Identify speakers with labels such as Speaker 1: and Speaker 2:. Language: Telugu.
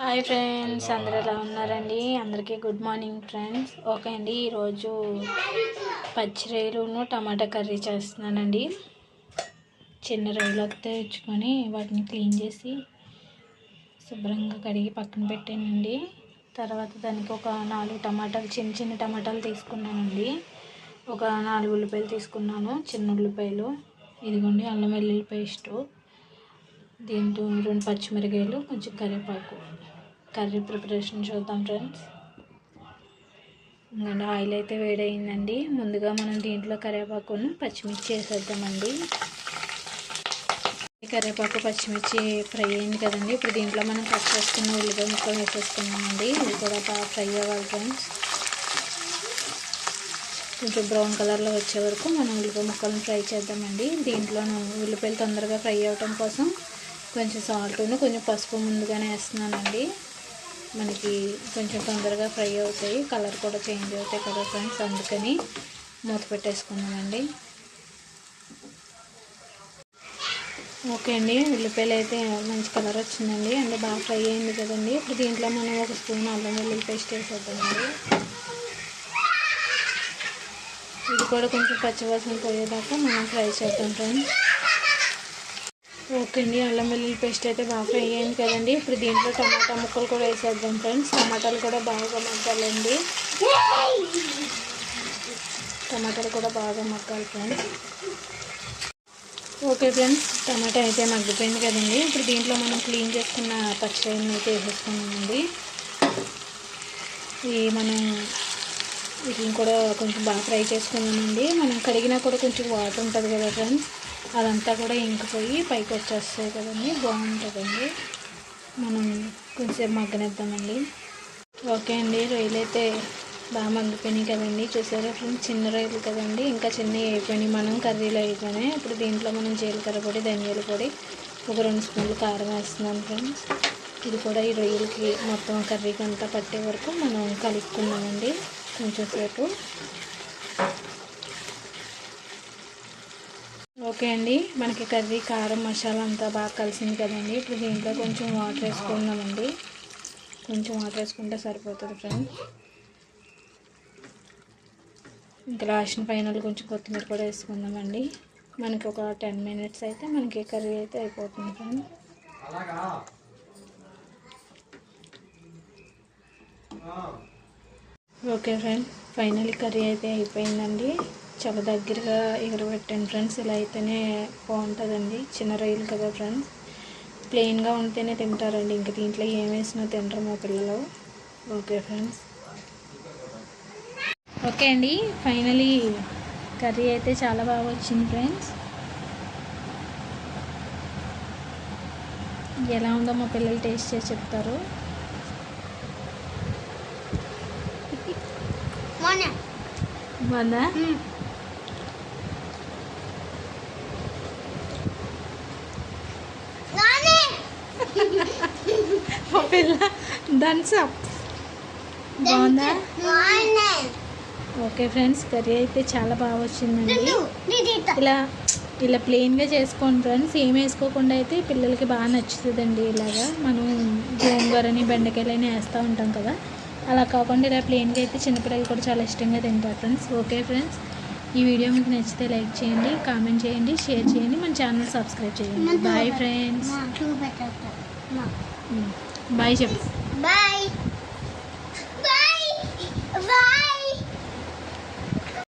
Speaker 1: హాయ్ ఫ్రెండ్స్ అందరు ఎలా ఉన్నారండి? అందరికీ గుడ్ మార్నింగ్ ఫ్రెండ్స్. ఓకే అండి ఈరోజు పచ్చి రొయ్యలును టమాటా కర్రీ చేస్తున్నానండి. చిన్న రొయ్యలు వస్తే తెచ్చుకొని వాటిని క్లీన్ చేసి శుభ్రంగా కడిగి పక్కన పెట్టానండి. తర్వాత దానికి ఒక నాలుగు టమాటాలు చిన్న చిన్న టమాటాలు తీసుకున్నానండి. ఒక నాలుగు ఉల్లిపాయలు తీసుకున్నాను చిన్న ఉల్లిపాయలు. ఇదిగోండి అల్లం వెల్లుల్లి పేస్టు. దీంతో రెండు పచ్చిమిరకాయలు కొంచెం కరివేపాకు. కర్రీ ప్రిపరేషన్ చూద్దాం ఫ్రెండ్స్. ఇంకా ఆయిల్ అయితే వేడయిందండి ముందుగా మనం దీంట్లో కరివేపాకును పచ్చిమిర్చి వేసేద్దామండి. కరివేపాకు పచ్చిమిర్చి ఫ్రై అయింది కదండి. ఇప్పుడు దీంట్లో మనం కట్ చేసుకున్న ఉల్లిపాయ ముక్కలు వేసేసుకున్నామండి ఇది కూడా బాగా ఫ్రై అవ్వాలి ఫ్రెండ్స్. కొంచెం బ్రౌన్ కలర్లో వచ్చే వరకు మనం ఉల్లిపాయ ముక్కలను ఫ్రై చేద్దామండి. దీంట్లో ఉల్లిపాయలు తొందరగా ఫ్రై అవ్వటం కోసం కొంచెం సాల్ట్ను కొంచెం పసుపు ముందుగానే వేస్తున్నానండి. మనకి కొంచెం తొందరగా ఫ్రై అవుతాయి. కలర్ కూడా చేంజ్ అవుతాయి కదా ఫ్రెండ్స్. అందుకని మూత పెట్టేసుకున్నామండి ఓకే అండి. ఉల్లిపాయలు అయితే మంచి కలర్ వచ్చిందండి. అంటే బాగా ఫ్రై అయింది కదండి. ఇప్పుడు దీంట్లో మనం ఒక స్పూన్ అల్లం వెల్లుల్లి పేస్ట్ వేసేద్దామండి. ఇది కూడా కొంచెం పచ్చివాసన పోయేదాకా మనం ఫ్రై చేద్దాం ఫ్రెండ్స్. ఓకే అండి అల్లం వెల్లుల్లి పేస్ట్ అయితే బాగా ఫ్రై అయింది కదండి. ఇప్పుడు దీంట్లో టమాటా ముక్కలు కూడా వేసేద్దాం ఫ్రెండ్స్. టమాటాలు కూడా బాగా మగ్గాలండి. టమాటాలు కూడా బాగా మగ్గాలి ఫ్రెండ్స్. ఓకే ఫ్రెండ్స్ టమాటా అయితే మగ్గిపోయింది కదండి. ఇప్పుడు దీంట్లో మనం క్లీన్ చేసుకున్న పచ్చిరొయ్యని అయితే వేసేసుకున్నామండి ఈ మనం వీటిని కూడా కొంచెం బాగా ఫ్రై చేసుకున్నామండి మనం కడిగినా కూడా కొంచెం వాటర్ ఉంటుంది కదా ఫ్రెండ్స్. అదంతా కూడా ఇంకిపోయి పైకి వచ్చేస్తాయి కదండి. బాగుంటుందండి. మనం కొంచెం మగ్గనిద్దామండి. ఓకే అండి. రొయ్యలు అయితే బాగా మగ్గిపోయినాయి కదండి. చూసారా ఫ్రెండ్స్? చిన్న రొయ్యలు కదండి. ఇంకా చిన్న అయిపోయినాయి. మనం కర్రీలో అయిపోయినాయి ఇప్పుడు దీంట్లో మనం జీలకర్ర పొడి ధనియాల పొడి ఒక రెండు స్పూన్లు కారం వేస్తున్నాం ఫ్రెండ్స్. ఇది కూడా ఈ రొయ్యలకి మొత్తం కర్రీకి అంతా పట్టే వరకు మనం కలుపుకున్నామండి కొంచెం సేపు. ఓకే అండి. మనకి కర్రీ కారం మసాలా అంతా బాగా కలిసింది కదండి. ఇప్పుడు దీంట్లో కొంచెం వాటర్ వేసుకుందామండి. కొంచెం వాటర్ వేసుకుంటే సరిపోతుంది ఫ్రెండ్స్. ఇంకా లాస్ట్ ఫైనల్ కొంచెం కొత్తిమీర కూడా వేసుకుందామండి. మనకి ఒక టెన్ మినిట్స్ అయితే మనకి కర్రీ అయితే అయిపోతుంది friend okay friend final curry అయితే అయిపోయిందండి. చాలా దగ్గరగా ఎగరబెట్టాను ఫ్రెండ్స్. ఇలా అయితేనే బాగుంటుందండి. చిన్న రొయ్యలు కదా ఫ్రెండ్స్. ప్లెయిన్గా ఉంటేనే తింటారండి. ఇంక దీంట్లో ఏం వేసినా తింటారు మా పిల్లలు. Okay friends. ఓకే అండి. ఫైనలీ కర్రీ అయితే చాలా బాగా వచ్చింది ఫ్రెండ్స్. ఎలా ఉందో మా పిల్లలు టేస్ట్ చేసి చెప్తారు. బాగుందా మా పిల్ల. థమ్స్ అప్ బాగుందా? ఓకే ఫ్రెండ్స్ కర్రీ అయితే చాలా బాగా వచ్చిందండి. ఇలా ఇలా ప్లెయిన్గా చేసుకోండి ఫ్రెండ్స్ ఏం వేసుకోకుండా అయితే పిల్లలకి బాగా నచ్చుతుందండి ఇలాగా. మనం గోంగూరని బెండకాయలని వేస్తూ ఉంటాం కదా. అలా కాకుండా ఇలా ప్లెయిన్గా అయితే చిన్నపిల్లలు కూడా చాలా ఇష్టంగా తింటారు ఫ్రెండ్స్ ఓకే ఫ్రెండ్స్ ఈ వీడియో మీకు నచ్చితే లైక్ చేయండి కామెంట్ చేయండి షేర్ చేయండి మన ఛానల్ సబ్స్క్రైబ్ చేయండి. బాయ్ ఫ్రెండ్స్ బాయ్ చెప్పు. బాయ్. బాయ్.
Speaker 2: బాయ్.